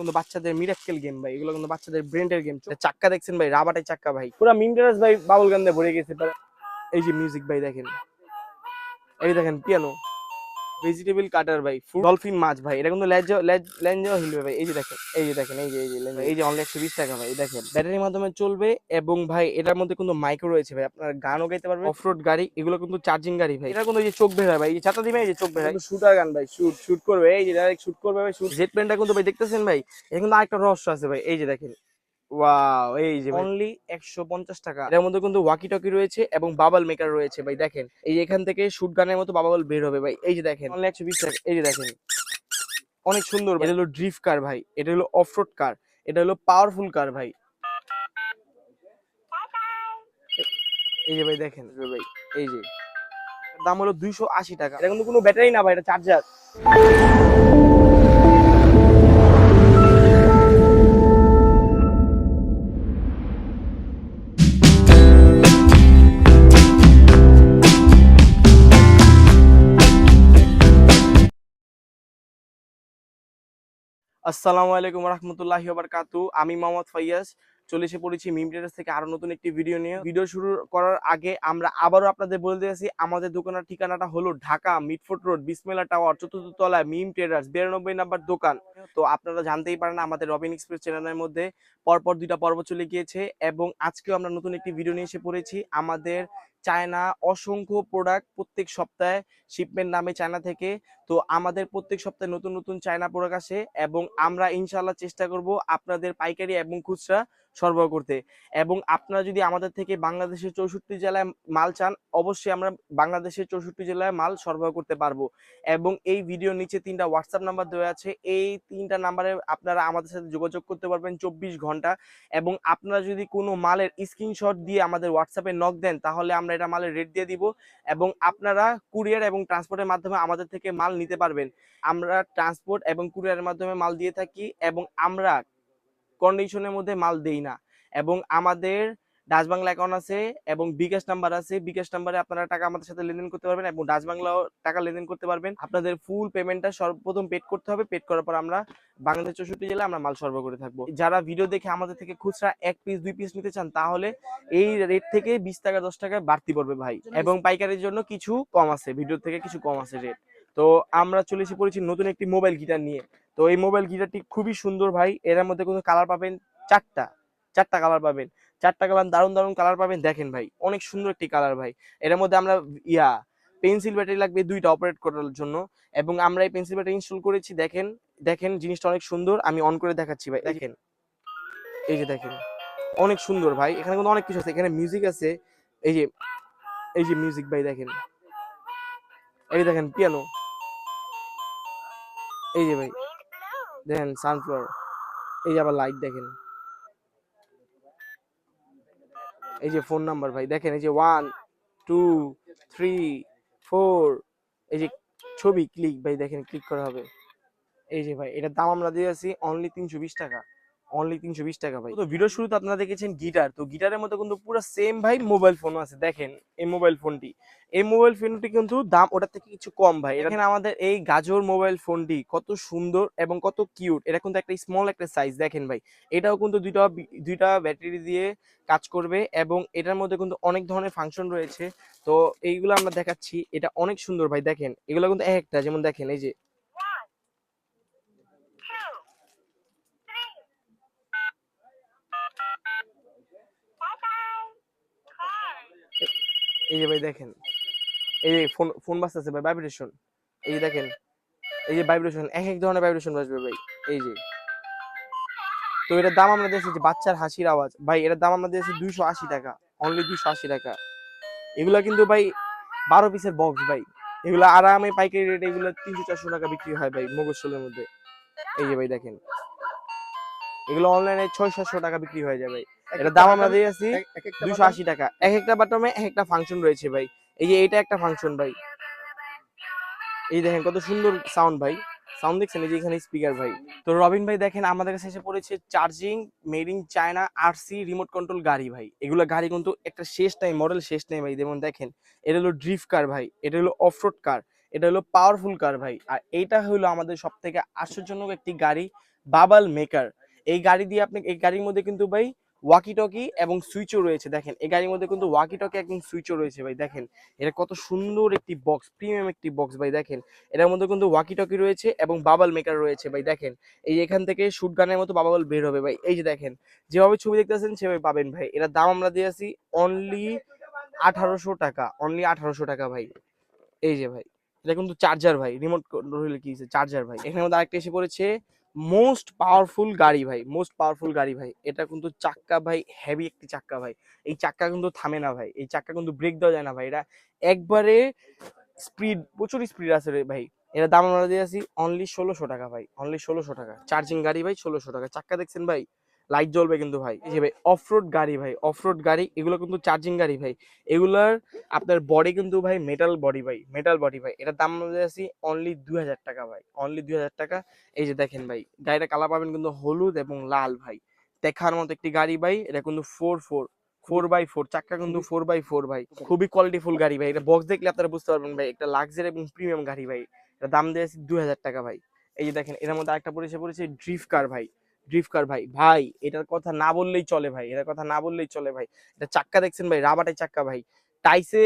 কিন্তু বাচ্চাদের মিরাক্কেল গেম ভাই, এগুলো কিন্তু বাচ্চাদের ব্রেন্ডের গেম চাক্কা দেখছেন ভাই রাবাটের চাক্কা ভাই। পুরো মিমটারাস ভাই বাবুল গান্দে ভরে গেছে এই যে মিউজিক ভাই দেখেন। এই দেখেন পিয়ানো ভেজিটেবল কাটার ভাই। ডলফিন মাছ ভাই। এটা কিন্তু ল্যাঞ্জা ল্যাঞ্জা হিলবে ভাই। এই যে দেখেন এই যে দেখেন এই যে এই যে এই যে অনলি একশো বিশ টাকা ভাই। দেখেন। ব্যাটারির মাধ্যমে চলবে এবং ভাই এটার মধ্যে কিন্তু মাইক্রো রয়েছে ভাই। আপনার গানও গাইতে পারবে অফরোড গাড়ি এগুলো কিন্তু চার্জিং গাড়ি ভাই। এটা কিন্তু এই যে চোখ হয় ভাই। এই যে ছাতা দিবে এই যে চোখ বের হয় শুটার গান ভাই। শুট শুট করবে। এই যে ডাইরেক্ট শুট করবে ভাই। শুট জেট প্লেনটা কিন্তু ভাই দেখতেছেন ভাই? এটা কিন্তু আরেকটা রহস্য আছে ভাই। এই যে দেখেন ওয়াও এই যে অনলি একশো পঞ্চাশ টাকা। এর মধ্যে কিন্তু ওয়াকি টকি রয়েছে এবং বাবল মেকার রয়েছে ভাই দেখেন। এই এখান থেকে শুট গানের মতো বাবল বের হবে ভাই এই যে দেখেন। অনলি একশো বিশ টাকা। এই যে দেখেন। অনেক সুন্দর। এটা হলো ড্রিফট কার ভাই। এটা হলো অফরোড কার এটা হলো পাওয়ারফুল কার ভাই। এই যে ভাই দেখেন। ভাই এই যে। দাম হলো দুইশো আশি টাকা। এটা কিন্তু কোনো ব্যাটারি না ভাই এটা চার্জার আসসালামু আলাইকুম রহমতুল্লাহি বারকাতু আমি মোহাম্মদ ফাইয়াজ। চলে এসে পড়েছি মিম ট্রেডার্স থেকে আরও নতুন একটি ভিডিও নিয়ে। ভিডিও শুরু করার আগে আমরা আবারও আপনাদের বলে দিয়েছি, আমাদের দোকানের ঠিকানাটা হলো Dhaka Mitford road Bismillah tower, চতুর্থ তলায় মিম ট্রেডার্স, বিরানব্বই নাম্বার দোকান। তো আপনারা জানতেই পারেন আমাদের রবিন এক্সপ্রেস চ্যানেলের মধ্যে পরপর দুইটা পর্ব চলে গিয়েছে এবং আজকেও আমরা নতুন একটি ভিডিও নিয়ে এসে পড়েছি। আমাদের চায়না অসংখ্য প্রোডাক্ট প্রত্যেক সপ্তাহে শিপমেন্ট নামে চায়না থেকে। তো আমাদের প্রত্যেক সপ্তাহে নতুন নতুন চায়না প্রোডাক্ট আসে এবং আমরা ইনশাল্লাহ চেষ্টা করব আপনাদের পাইকারি এবং খুচরা সরবরাহ করতে। এবং আপনারা যদি আমাদের থেকে বাংলাদেশের চৌষট্টি জেলায় মাল চান, অবশ্যই আমরা বাংলাদেশের চৌষট্টি জেলায় মাল সরবরাহ করতে পারব। এবং এই ভিডিওর নিচে তিনটা হোয়াটসঅ্যাপ নাম্বার দেওয়া আছে। এই তিনটা নাম্বারে আপনারা আমাদের সাথে যোগাযোগ করতে পারবেন চব্বিশ ঘণ্টা। এবং আপনারা যদি কোনো মালের স্ক্রিনশট দিয়ে আমাদের হোয়াটসঅ্যাপে নক দেন, তাহলে আমরা এটা মালের রেট দিয়ে দিব। এবং আপনারা কুরিয়ার এবং ট্রান্সপোর্টের মাধ্যমে আমাদের থেকে মাল নিতে পারবেন। আমরা ট্রান্সপোর্ট এবং কুরিয়ারের মাধ্যমে মাল দিয়ে থাকি এবং আমরা কন্ডিশনের মধ্যে মাল দেই না। এবং আমাদের ডাচ বাংলা অ্যাকাউন্ট আছে এবং বিকাশ নাম্বার আছে। বিকাশ নাম্বারে আপনারা টাকা আমাদের সাথে লেনদেন করতে পারবেন এবং ডাচ বাংলাও টাকা লেনদেন করতে পারবেন। আপনাদের ফুল পেমেন্টটা সর্বপ্রথম পেড করতে হবে। পেড করার পর আমরা বাংলাদেশ চৌষট্টি জেলায় আমরা মাল সরবরাহ করে থাকব। যারা ভিডিও দেখে আমাদের থেকে খুচরা এক পিস দুই পিস নিতে চান তাহলে এই রেট থেকে বিশ টাকা দশ টাকা বাড়তি পড়বে ভাই। এবং পাইকারির জন্য কিছু কম আছে। ভিডিও থেকে কিছু কম আছে রেট তো আমরা চলে এসে পড়েছি নতুন একটি মোবাইল গিটার নিয়ে। তো এই মোবাইল গিটারটি খুবই সুন্দর ভাই। এর মধ্যে কোনো কালার পাবেন? চারটা। চারটা কালার পাবেন। চারটা কালার দারুণ দারুণ কালার পাবেন। দেখেন ভাই অনেক সুন্দর একটি কালার ভাই। এর মধ্যে আমরা ইয়া পেন্সিল ব্যাটারি লাগবে দুইটা অপারেট করার জন্য। এবং আমরা এই পেন্সিল ব্যাটারি ইনস্টল করেছি। দেখেন দেখেন জিনিসটা অনেক সুন্দর। আমি অন করে দেখাচ্ছি ভাই। দেখেন। এই যে দেখেন। অনেক সুন্দর ভাই। এখানে কিন্তু অনেক কিছু আছে। এখানে মিউজিক আছে। এই যে এই যে মিউজিক ভাই দেখেন। এই যে দেখেন পিয়ানো এই যে ভাই, দেখেন সানফ্লাওয়ার এই যে আবার লাইট দেখেন। এই যে ফোন নাম্বার ভাই, দেখেন এই যে ওয়ান টু থ্রি ফোর এই যে ছবি ক্লিক ভাই দেখেন ক্লিক করা হবে। এই যে ভাই, এটার দাম আমরা দিয়ে আছি অনলি তিনশো বিশ টাকা। অনলি তিনশো বিশ টাকা ভাই। তো ভিডিও শুরুতে আপনারা দেখেছেন গিটার তো গিটারের মধ্যে কিন্তু পুরো সেম ভাই মোবাইল ফোনও আছে। দেখেন এই মোবাইল ফোনটি এই মোবাইল ফোনটি কিন্তু দাম ওটার থেকে কিছু কম ভাই। এখানে আমাদের এই গাজর মোবাইল ফোনটি কত সুন্দর এবং কত কিউট এটা কিন্তু একটা স্মল একটা সাইজ দেখেন ভাই। এটাও কিন্তু দুইটা দুইটা ব্যাটারি দিয়ে কাজ করবে এবং এটার মধ্যে কিন্তু অনেক ধরনের ফাংশন রয়েছে। তো এইগুলো আমরা দেখাচ্ছি। এটা অনেক সুন্দর ভাই দেখেন। এগুলো কিন্তু একটা যেমন দেখেন এই যে এই যে ভাই দেখেন, এই যে ফোন ফোন বাজতেছে ভাই ভাইব্রেশন এই যে দেখেন, এই যে ভাইব্রেশন এক এক ধরনের ভাইব্রেশন বাজবে ভাই, এই যে। তো এটার দাম আমরা দিয়েছি যে বাচ্চার হাসির আওয়াজ। ভাই, এটার দাম আমরা দিয়েছি দুইশো আশি টাকা অনলি দুইশো আশি টাকা। এগুলা কিন্তু ভাই, বারো পিসের বক্স ভাই। এগুলো আরামে পাইকারি রেট এগুলো তিনশো, চারশো টাকা বিক্রি হয় ভাই মগজশোলের মধ্যে। এই যে ভাই দেখেন, এগুলো অনলাইনে ছয় সাতশো টাকা বিক্রি হয়ে যাবে এটার দাম আমরা দিয়েছি দুইশো আশি টাকা। এক একটা বাটমে এক একটা ফাংশন রয়েছে ভাই। এই যে এইটা একটা ফাংশন ভাই। এই দেখেন কত সুন্দর সাউন্ড ভাই। সাউন্ড দেখছেন? এই যে এখানে স্পিকার ভাই। তো রবিন ভাই দেখেন আমাদের কাছে এসে পড়েছে charging made in China RC remote control গাড়ি ভাই। এগুলো গাড়ি কিন্তু একটা শেষ টাইম মডেল শেষ টাইম ভাই যেমন দেখেন। এটা হলো ড্রিফট কার ভাই। এটা হলো অফরোড কার এটা হলো পাওয়ারফুল কার ভাই। আর এইটা হলো আমাদের সব থেকে আশ্চর্যজনক একটি গাড়ি বাবাল মেকার এই গাড়ি দিয়ে আপনি এই গাড়ির মধ্যে কিন্তু ভাই ওয়াকি টকি এবং সুইচও রয়েছে, দেখেন। এই গাড়ির মধ্যে কিন্তু ওয়াকি টকি একদম সুইচও রয়েছে ভাই, দেখেন। এটা কত সুন্দর একটি বক্স প্রিমিয়াম একটি বক্স ভাই, দেখেন। এটার মধ্যে কিন্তু ওয়াকি টকি রয়েছে এবং বাবাল মেকার রয়েছে ভাই, দেখেন। এই এখান থেকে শুট গানের মতো বাবাল বের হবে ভাই, এই যে দেখেন। যেভাবে ছবি দেখতেছেন সেভাবে পাবেন ভাই। এটার দাম আমরা দিয়ে দিয়েছি অনলি আঠারোশো টাকা অনলি আঠারোশো টাকা ভাই। এই যে ভাই, এটা কিন্তু চার্জার ভাই রিমোট কন্ট্রোল কি চার্জার ভাই। এখানে মধ্যে আরেকটা এসে পড়েছে মোস্ট পাওয়ারফুল গাড়ি ভাই মোস্ট পাওয়ারফুল গাড়ি ভাই। এটা কিন্তু চাক্কা ভাই হেভি একটি চাক্কা ভাই। এই চাক্কা কিন্তু থামে না ভাই। এই চাক্কা কিন্তু ব্রেক দেওয়া যায় না ভাই। এটা একবারে স্পিড প্রচুর স্পিড আছে রে ভাই। এটা দাম আমরা দিয়ে আছি অনলি ষোলোশো টাকা ভাই। অনলি ষোলোশো টাকা। চার্জিং গাড়ি ভাই ষোলোশো টাকা। চাক্কা দেখছেন ভাই? লাইট জ্বলবে কিন্তু ভাই। এই যে ভাই অফরোড গাড়ি ভাই অফরোড গাড়ি, এগুলো কিন্তু চার্জিং গাড়ি ভাই। এগুলার আপনার বডি কিন্তু ভাই মেটাল বডি ভাই মেটাল বডি ভাই। এটার দাম আমরা আছি অনলি দুই হাজার টাকা ভাই অনলি দুই হাজার টাকা। এই যে দেখেন ভাই, গাড়িটা কালার পাবেন কিন্তু হলুদ এবং লাল ভাই। দেখার মতো একটি গাড়ি ভাই, এটা কিন্তু four four four by four চাক্কা কিন্তু ফোর বাই ফোর ভাই। খুবই কোয়ালিটিফুল গাড়ি ভাই, এটা বক্স দেখলে আপনারা বুঝতে পারবেন ভাই, একটা লাক্সারি এবং প্রিমিয়াম গাড়ি ভাই। এটা দাম দিয়েছি দুই হাজার টাকা ভাই। এই যে দেখেন, এর মধ্যে আরেকটা পরিচয় পড়েছে ড্রিফট কার ভাই। ড্রিফট কার ভাই। ভাই, এটার কথা না বললেই চলে, ভাই। এটার কথা না বললেই চলে, ভাই। এটা চাক্কা দেখছেন, ভাই? রাবাটের চাক্কা, ভাই। টাইসে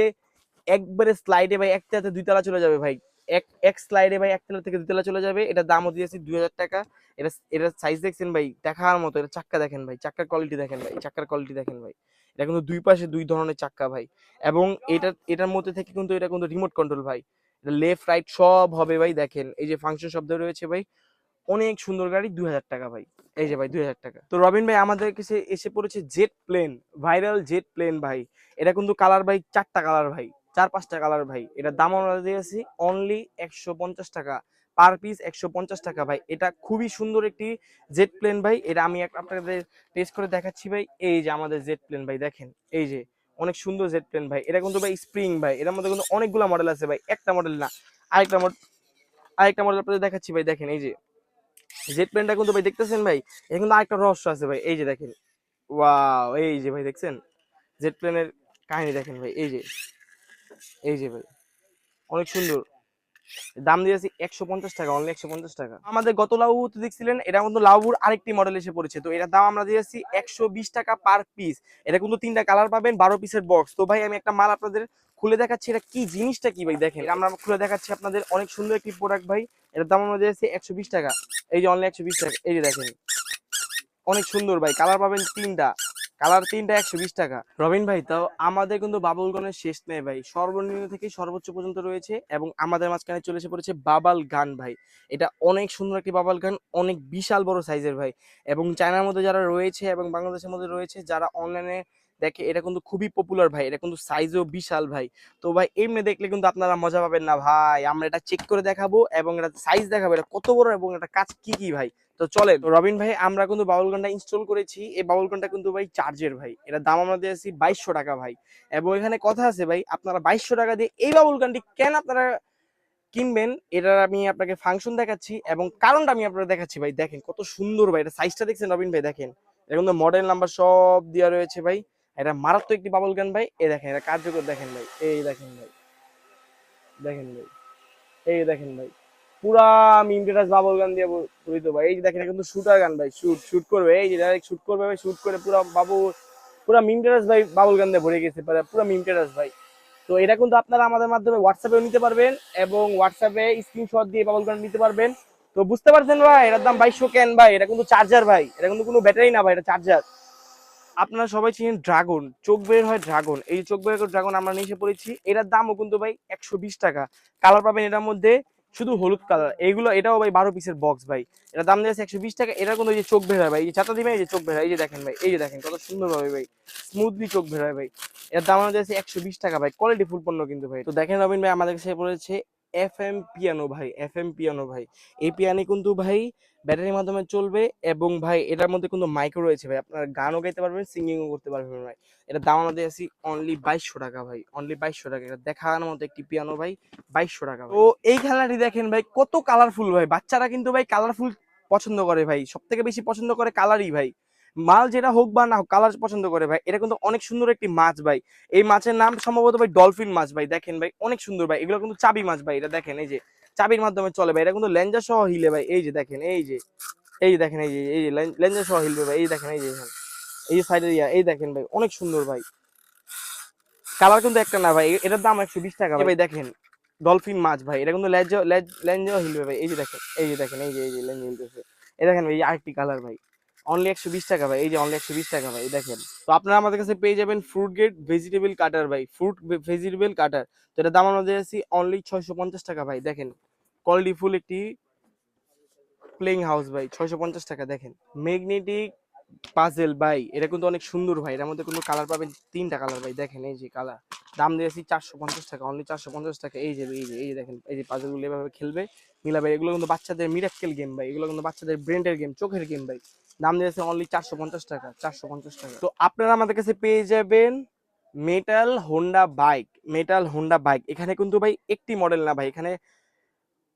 একবারে স্লাইডে ভাই একটাতে দুই তলা চলে যাবে, ভাই। এক এক স্লাইডে ভাই, এক তলা থেকে দুই তলা চলে যাবে। এটা দামও দিয়েছি দুই হাজার টাকা। এটা এটা সাইজ দেখছেন, ভাই? দেখার মতো, এটা চাক্কা দেখেন, ভাই। চাক্কার কোয়ালিটি দেখেন, ভাই। চাক্কার কোয়ালিটি দেখেন, ভাই। এটা কিন্তু দুই পাশে দুই ধরনের চাক্কা, ভাই। এবং এটা, এটার মধ্যে থেকে কিন্তু এটা কিন্তু রিমোট কন্ট্রোল ভাই। লেফট রাইট সব হবে, ভাই, দেখেন। এই যে ফাংশন শব্দ রয়েছে, ভাই। অনেক সুন্দর গাড়ি দুই হাজার টাকা ভাই। এই যে ভাই দুই হাজার টাকা। তো রবিন ভাই আমাদের কাছে এসে পড়েছে jet plane viral jet plane ভাই। এটা কিন্তু কালার ভাই চারটা কালার ভাই চার পাঁচটা কালার ভাই। এটা দাম আমরা দিয়েছি অনলি একশো পঞ্চাশ টাকা পার পিস একশো পঞ্চাশ টাকা ভাই। এটা খুবই সুন্দর একটি জেট প্লেন ভাই। এটা আমি আপনাদের টেস্ট করে দেখাচ্ছি ভাই। এই যে আমাদের জেট প্লেন ভাই দেখেন। এই যে অনেক সুন্দর জেট প্লেন ভাই। এটা কিন্তু ভাই স্প্রিং ভাই। এটার মধ্যে কিন্তু অনেকগুলো মডেল আছে ভাই। একটা মডেল না আরেকটা মডেল আরেকটা মডেল আপনাদের দেখাচ্ছি ভাই। দেখেন এই যে জেট প্লেনটা কিন্তু ভাই দেখতেছেন ভাই? এ কিন্তু আরেকটা রহস্য আছে ভাই, এই যে দেখেন। ওয়াও, এই যে ভাই দেখছেন? জেড প্লেনের কাহিনী দেখেন ভাই, এই যে। এই যে ভাই, অনেক সুন্দর। দাম দিয়েছি একশো পঞ্চাশ টাকা অনলি একশো পঞ্চাশ টাকা। আমাদের গত লাউ তো দেখছিলেন, এটা কিন্তু লাউর আরেকটি মডেল এসে পড়েছে। তো এটার দাম আমরা দিয়েছি একশো বিশ টাকা পার পিস এটা কিন্তু তিনটা কালার পাবেন, বারো পিসের বক্স তো ভাই, আমি একটা মাল আপনাদের খুলে দেখাচ্ছি, এটা কি জিনিসটা কি ভাই দেখেন? আমরা খুলে দেখাচ্ছি আপনাদের, অনেক সুন্দর একটি প্রোডাক্ট ভাই। এটার দাম আমরা দিয়েছি একশো বিশ টাকা। এই যে অনলি একশো বিশ টাকা, এই যে দেখেন। অনেক সুন্দর ভাই কালার পাবেন তিনটা। কালার তিনটা একশো বিশ টাকা। রবিন ভাই, তাও আমাদের কিন্তু বাবুল গানের শেষ নেই ভাই। সর্বনিম্ন থেকে সর্বোচ্চ পর্যন্ত রয়েছে এবং আমাদের মাঝখানে চলে এসে পড়েছে বাবাল গান ভাই। এটা অনেক সুন্দর একটি বাবাল গান, অনেক বিশাল বড় সাইজের ভাই। এবং চায়নার মধ্যে যারা রয়েছে এবং বাংলাদেশের মধ্যে রয়েছে, যারা অনলাইনে দেখে এটা কিন্তু খুবই পপুলার ভাই, এটা কিন্তু সাইজও বিশাল ভাই। তো ভাই, এমনি দেখলে কিন্তু আপনারা মজা পাবেন না ভাই। আমরা এটা চেক করে দেখাবো এবং এটা সাইজ দেখাবো, এটা কত বড় এবং এটা কাজ কি কি ভাই। তো চলে রবিন ভাই, আমরা কিন্তু বাবুল গানটা ইনস্টল করেছি। এই বাবুল গানটা কিন্তু ভাই চার্জের ভাই। এটা দাম আমরা দিয়েছি বাইশশো টাকা ভাই। এবং এখানে কথা আছে ভাই, আপনারা বাইশশো টাকা দিয়ে এই বাবুল গানটি কেন আপনারা কিনবেন এটার আমি আপনাকে ফাংশন দেখাচ্ছি এবং কারণটা আমি আপনাকে দেখাচ্ছি ভাই। দেখেন কত সুন্দর ভাই, এটা সাইজটা দেখছেন রবিন ভাই, দেখেন। এটা কিন্তু মডেল নাম্বার সব দেওয়া রয়েছে ভাই। এটা মারাত্মক একটি বাবল গান ভাই। এই দেখেন, এটা কার্যকর দেখেন, ভাই। এই দেখেন, ভাই। দেখেন, ভাই। এই দেখেন, ভাই। পুরা মিমটেরাস বাবল গান দিয়ে পরিত, ভাই। এই যে দেখেন কিন্তু শুটার গান ভাই। শুট শুট করবে। এই যে ডাইরেক্ট শুট করবে, ভাই। শুট করে পুরা বাবু পুরা মিমটেরাস ভাই বাবল গান দিয়ে ভরে গেছে। পুরা মিমটেরাস ভাই। তো এটা কিন্তু আপনারা আমাদের মাধ্যমে হোয়াটসঅ্যাপেও নিতে পারবেন এবং হোয়াটসঅ্যাপে স্ক্রিনশট দিয়ে বাবল গান নিতে পারবেন। তো বুঝতে পারছেন, ভাই? এটার দাম বাইশশো কেন ভাই। এটা কিন্তু চার্জার ভাই। এটা কিন্তু কোনো ব্যাটারি না, ভাই। এটা চার্জার আপনারা সবাই চিনেন ড্রাগন, চোখ বের হয় ড্রাগন। এই চোখ বের ড্রাগন আমরা নিয়ে পড়েছি, এটার দামও কিন্তু ভাই একশো বিশ টাকা। কালার পাবেন এটার মধ্যে শুধু হলুদ কালার এইগুলো, এটাও ভাই বারো পিসের বক্স ভাই। এটা দাম দিয়েছে একশো বিশ টাকা। এটা কিন্তু যে চোখ হয় ভাই, এই চাতা দিবেন এই যে চোখ হয়। এই যে দেখেন ভাই, এই যে দেখেন, কত সুন্দর ভাবে ভাই স্মুথলি চোখ হয় ভাই। এর দাম আমাদের একশো বিশ টাকা ভাই কোয়ালিটি ফুল পণ্য কিন্তু ভাই। তো দেখেন রবিন ভাই, আমাদের কাছে পড়েছে এফ এম পিয়ানো ভাই এফ এম পিয়ানো ভাই। এই পিয়ানি কিন্তু ভাই ব্যাটারির মাধ্যমে চলবে এবং ভাই এটার মধ্যে কিন্তু মাইক্রো রয়েছে ভাই। আপনার গানও গাইতে পারবেন সিঙ্গিংও করতে পারবেন ভাই। এটার দাম আমাদের আছি অনলি বাইশশো টাকা ভাই অনলি বাইশশো টাকা। এটা দেখার মতো একটি পিয়ানো ভাই, বাইশশো টাকা তো এই খেলাটি দেখেন ভাই, কত কালারফুল ভাই। বাচ্চারা কিন্তু ভাই কালারফুল পছন্দ করে ভাই সব থেকে বেশি পছন্দ করে কালারই ভাই। মাল যেটা হোক বা না হোক কালার পছন্দ করে ভাই, এটা কিন্তু অনেক সুন্দর একটি মাছ ভাই। এই মাছের নাম সম্ভবত ভাই ডলফিন মাছ ভাই, দেখেন ভাই, অনেক সুন্দর ভাই। এগুলো কিন্তু চাবি মাছ ভাই, এটা দেখেন, এই যে চাবির মাধ্যমে চলে ভাই, এটা কিন্তু লেঞ্জা সহ হিলে ভাই, এই যে দেখেন, এই যে, এই দেখেন, এই যে এই যে লেঞ্জার সহ হিলবে ভাই, এই দেখেন, এই যে। এই যে সাইডের ইয়া এই দেখেন ভাই, অনেক সুন্দর ভাই। কালার কিন্তু একটা না ভাই এটার দাম একশো বিশ টাকা ভাই দেখেন ডলফিন মাছ ভাই, এটা কিন্তু লেজ লেঞ্জাও হিলবে ভাই, এই যে দেখেন, এই যে দেখেন, এই যে এই যে লেঞ্জা হিলতেছে। এই দেখেন ভাই আরেকটি কালার ভাই। অনলি একশো বিশ টাকা ভাই, এই যে অনলি একশো বিশ টাকা ভাই, দেখেন। তো আপনারা আমাদের কাছে পেয়ে যাবেন ফ্রুট গেট ভেজিটেবল কাটার ভাই ফ্রুট ভেজিটেবল কাটার তো এটার দাম আমাদের আছি অনলি ছয়শো পঞ্চাশ টাকা ভাই, দেখেন। কোয়ালিটি ফুল একটি প্লেইং হাউস ভাই, ছয়শো পঞ্চাশ টাকা, দেখেন। ম্যাগনেটিক পাজেল ভাই, এটা কিন্তু অনেক সুন্দর ভাই, এটার মধ্যে কোনো কালার পাবেন তিনটা কালার ভাই, দেখেন এই যে কালার দাম দিয়ে দিয়েছি চারশো পঞ্চাশ টাকা অনলি চারশো পঞ্চাশ টাকা, এই যে এই যে এই যে দেখেন, এই যে পাজেলগুলো এভাবে খেলবে। মিলাবে এগুলো কিন্তু বাচ্চাদের মিরাক্কেল গেম ভাই, এগুলো কিন্তু বাচ্চাদের ব্রেনের গেম চোখের গেম ভাই। দাম দিয়েছে অনলি চারশো পঞ্চাশ টাকা, চারশো পঞ্চাশ টাকা। তো আপনারা আমাদের কাছে পেয়ে যাবেন metal Honda bike metal Honda bike এখানে কিন্তু ভাই একটি মডেল না ভাই, এখানে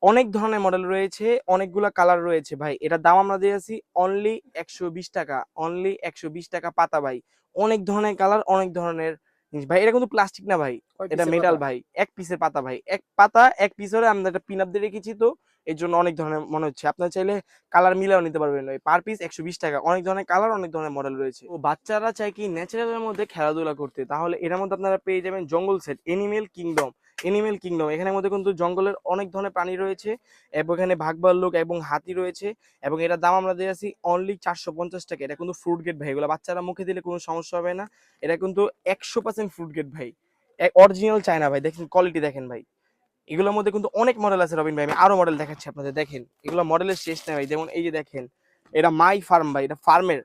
অনেক ধরনের মডেল রয়েছে, অনেকগুলা কালার রয়েছে ভাই। এটার দাম আমরা দিয়েছি অনলি একশো বিশ টাকা অনলি একশো বিশ টাকা পাতা ভাই। অনেক ধরনের কালার অনেক ধরনের জিনিস ভাই। এটা কিন্তু প্লাস্টিক না ভাই এটা মেটাল ভাই এক পিসের পাতা ভাই। এক পাতা এক পিস হলে আমরা একটা পিন আপ দিয়ে রেখেছি তো এর জন্য অনেক ধরনের মনে হচ্ছে। আপনার চাইলে কালার মিলাও নিতে পারবেন পার পিস একশো বিশ টাকা। অনেক ধরনের কালার অনেক ধরনের মডেল রয়েছে। ও বাচ্চারা চায় কি ন্যাচারালের মধ্যে খেলাধুলা করতে। তাহলে এর মধ্যে আপনারা পেয়ে যাবেন জঙ্গল set animal kingdom animal kingdom এখানের মধ্যে কিন্তু জঙ্গলের অনেক ধরনের প্রাণী রয়েছে। এবং এখানে ভাগ ভাল্লুক এবং হাতি রয়েছে। এবং এটার দাম আমরা দিয়ে আছি অনলি চারশো পঞ্চাশ টাকা। এটা কিন্তু ফ্রুট গেট ভাই। এগুলো বাচ্চারা মুখে দিলে কোনো সমস্যা হবে না। এটা কিন্তু একশো পার্সেন্ট ফ্রুট গেট ভাই। অরিজিনাল চায়না ভাই, দেখেন কোয়ালিটি দেখেন ভাই। এগুলোর মধ্যে কিন্তু অনেক মডেল আছে রবিন ভাই, আমি আরও মডেল দেখাচ্ছি আপনাদের, দেখেন। এগুলো মডেলের শেষ নেই ভাই, যেমন এই যে দেখেন, এটা মাই ফার্ম ভাই, এটা ফার্মের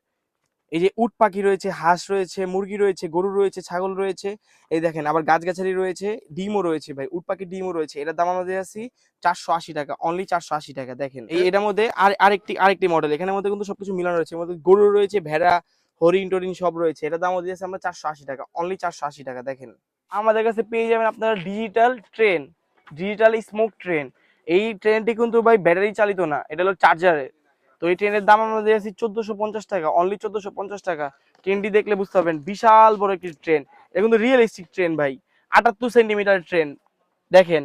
এই যে উট পাখি রয়েছে, হাঁস রয়েছে, মুরগি রয়েছে, গরু রয়েছে, ছাগল রয়েছে, এই দেখেন, আবার গাছগাছালি রয়েছে, ডিমও রয়েছে ভাই, উট পাখির ডিমও রয়েছে, এটার দাম আমাদের আছি চারশো আশি টাকা অনলি চারশো আশি টাকা, দেখেন। এই এটার মধ্যে আর, আরেকটি আরেকটি মডেল এখানের মধ্যে কিন্তু সবকিছু মিলানো রয়েছে মধ্যে গরু রয়েছে, ভেড়া, হরিণ টরিন সব রয়েছে, এটার দাম দিয়েছে আমরা চারশো আশি টাকা অনলি চারশো আশি টাকা, দেখেন। আমাদের কাছে পেয়ে যাবেন আপনারা digital train digital smoke train এই ট্রেনটি কিন্তু ভাই ব্যাটারি চালিত না, এটা হলো চার্জারে তো এই ট্রেনের দাম আমরা দিয়েছি চোদ্দশো পঞ্চাশ টাকা অনলি চোদ্দশো পঞ্চাশ টাকা। ট্রেনটি দেখলে বুঝতে পারবেন, বিশাল বড় একটি ট্রেন এটা কিন্তু রিয়েলিস্টিক ট্রেন ভাই, আটাত্তর সেন্টিমিটার ট্রেন দেখেন,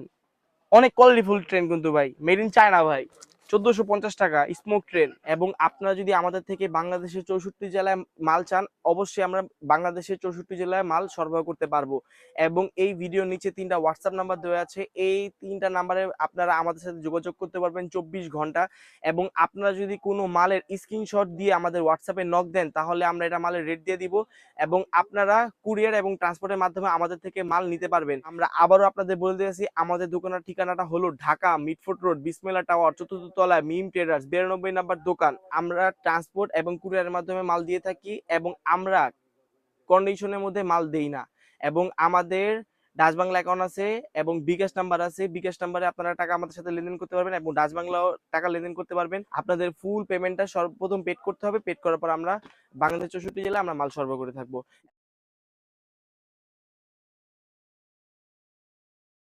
অনেক কোয়ালিটিফুল ট্রেন কিন্তু ভাই মেড ইন চায়না ভাই। চোদ্দশো পঞ্চাশ টাকা স্মোক ট্রেন এবং আপনারা যদি আমাদের থেকে বাংলাদেশের চৌষট্টি জেলায় মাল চান, অবশ্যই আমরা বাংলাদেশের চৌষট্টি জেলায় মাল সরবরাহ করতে পারব। এবং এই ভিডিওর নিচে তিনটা হোয়াটসঅ্যাপ নাম্বার দেওয়া আছে। এই তিনটা নাম্বারে আপনারা আমাদের সাথে যোগাযোগ করতে পারবেন চব্বিশ ঘণ্টা। এবং আপনারা যদি কোনো মালের স্ক্রিনশট দিয়ে আমাদের হোয়াটসঅ্যাপে নক দেন, তাহলে আমরা এটা মালের রেট দিয়ে দিব। এবং আপনারা কুরিয়ার এবং ট্রান্সপোর্টের মাধ্যমে আমাদের থেকে মাল নিতে পারবেন। আমরা আবারও আপনাদের বলে দিয়েছি, আমাদের দোকানের ঠিকানাটা হলো Dhaka Mitford road Bismillah tower চতুর্থ তলায় মিম ট্রেডার্স, বিরানব্বই নাম্বার দোকান। আমরা ট্রান্সপোর্ট এবং কুরিয়ারের মাধ্যমে মাল দিয়ে থাকি এবং আমরা কন্ডিশনের মধ্যে মাল দেই না। এবং আমাদের ডাচ বাংলা অ্যাকাউন্ট আছে এবং বিকাশ নাম্বার আছে। বিকাশ নাম্বারে আপনারা টাকা আমাদের সাথে লেনদেন করতে পারবেন এবং ডাচ বাংলাও টাকা লেনদেন করতে পারবেন। আপনাদের ফুল পেমেন্টটা সর্বপ্রথম পেড করতে হবে। পেড করার পর আমরা বাংলাদেশ চৌষট্টি জেলায় আমরা মাল সরবরাহ করে থাকব।